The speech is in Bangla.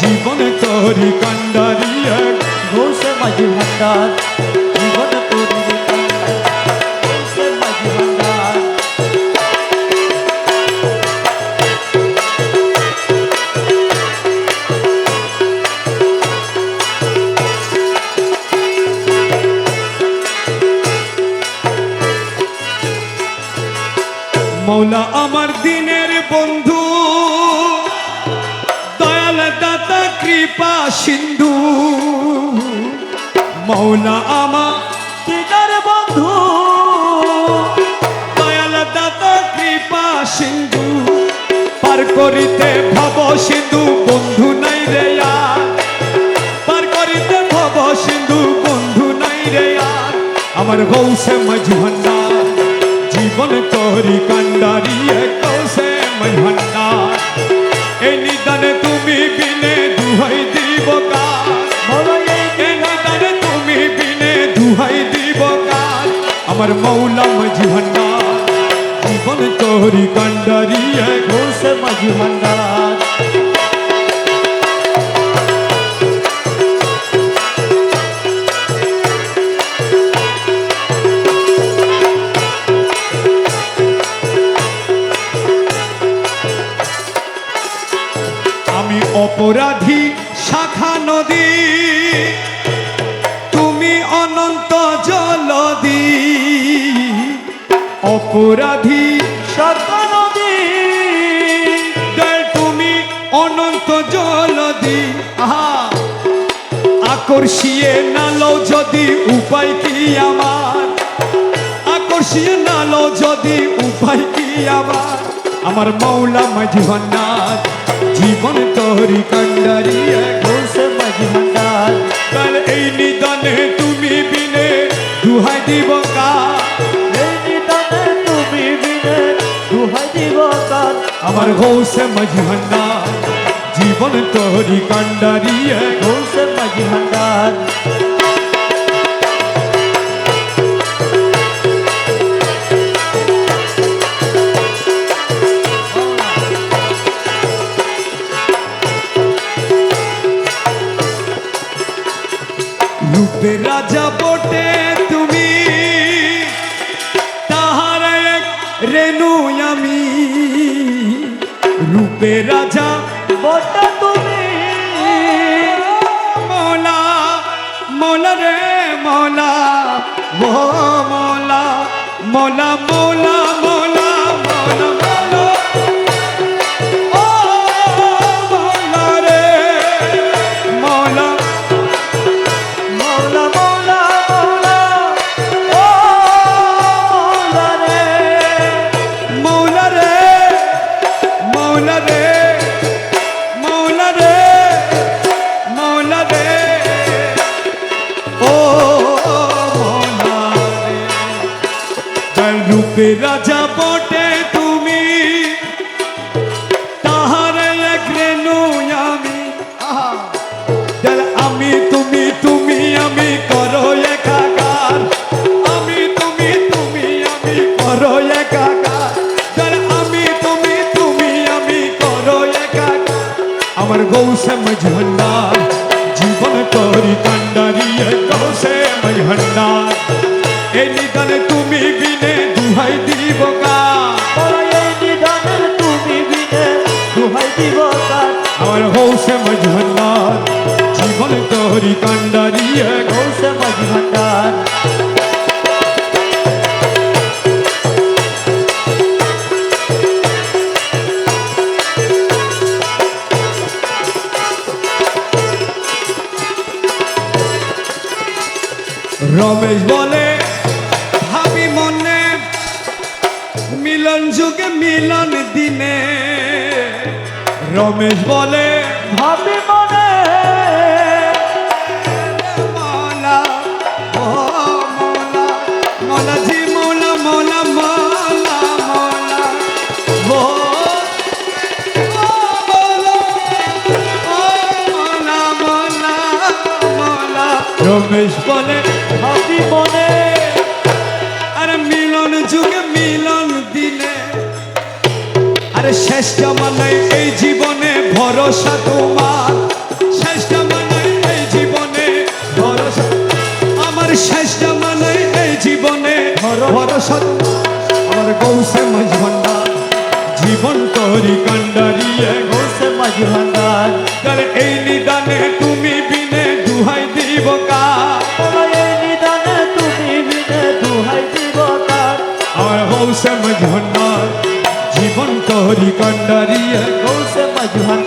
জীবন তরি কান্ডারি ঘোষে মাঝি ভান্ডার। জীবন তরি মৌলা আমার দিনের বন্ধু কৃপা সিন্ধু। মৌলা আমার দিদার বন্ধু। দয়াল দাতা, কৃপা সিন্ধু। পার করিতে ভব সিন্ধু, বন্ধু নাই রে আর। পার করিতে ভব সিন্ধু, বন্ধু নাই রে আর। আমার গৌসে মাঝ ভান্ডার জীবন তোরি কান্ডারি মাঝ ভান্ডার জীবন তোরি কান্ডারি ঘোষে মাঝি ভান্ডার আমি অপরাধী শাখা নদী। অপরাধী সরকার নদী দয়াল তুমি অনন্ত জলদি। আহা। আকর্ষিয়ে নালো যদি উপায় কি আমার? আকর্ষিয়ে নালো যদি উপায় কি আমার? আমার মৌলা মাঝি জীবন তোরি কান্ডারি ঘোষে মাঝি ভান্ডার এই নিদানে তুমি বিনে দুহাই দিব কা আমার গৌসে মাঝি ভান্ডার জীবন তোরি কান্ডারি ঘোষে মাঝি ভান্ডার রূপে রাজা বটে তুমি তাহার এক রেণু আমি রূপে রাজা বটা তুমি। মোলা মৌলা রে মোলা মোলা মোলা মোলা মৌলা মৌলা। তার রূপে রাজা বটে তুমি? তাহার রেণু আমি। আমি তুমি তুমি আমি করো একাকার আমি তুমি তুমি আমি করো একাকার আমি তুমি তুমি আমি করো একাকার আমার জীবন করি কান্ডারি গৌসে মঝন্ডার এই তুমি বিনে দুহাই দিব এই নিদানে তুমি বিনে দুহাই দিব আমার গৌসে মঝন্ডার জীবন করি কান্ডারি ঘোষে মাঝি ভান্ডার রমেশ বলে ভাবি মনে মিলন যুগে মিলন দিনে রমেশ বলে ভাবে মনে রমেশ বলে হাতি বলে আরে শেষ জামানায় এই জীবনে ভরসা তোমার। শেষ জামানায় এই জীবনে ভরসা আমার শেষ জামানায় এই জীবনে ভরসা আমার গৌসে মজভন্ডা জীবন তরি কান্ডারিয়ে ঘোষে মাঝি ভান্ডার। তাহলে এই নিদানে তুমি বিনে দুহাই দিব কা गोली कंडरिया गौ से मजहन